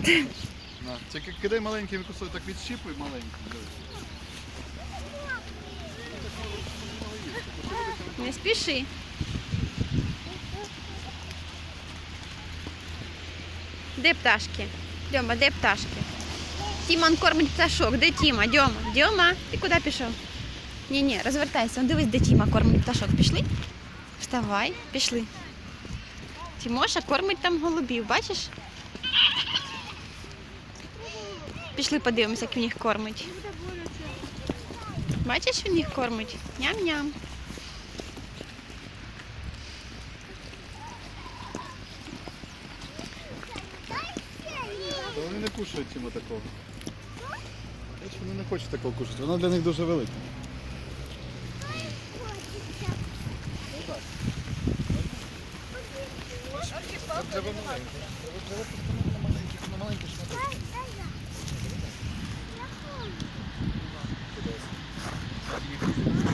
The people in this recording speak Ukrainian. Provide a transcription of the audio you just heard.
Оцей маленький кусок так відщіпуй маленький. Не спіши. Де пташки? Дьома, де пташки? Тімон кормить пташок. Де Тіма? Дьома, Дьома, ти куди пішов? Ні, ні, розвертайся. Он Дивись, де Тіма кормить пташок. Пішли? Вставай, пішли. Тімоша кормить там голубів, бачиш? Пішли подивимося, як він їх кормить. Бачиш, він їх кормить? Ням-ням. Вони не кушають цьому такого. Бачиш, Вони не хочуть такого кушати. Воно для них дуже велике. Треба маленьке. Треба просто на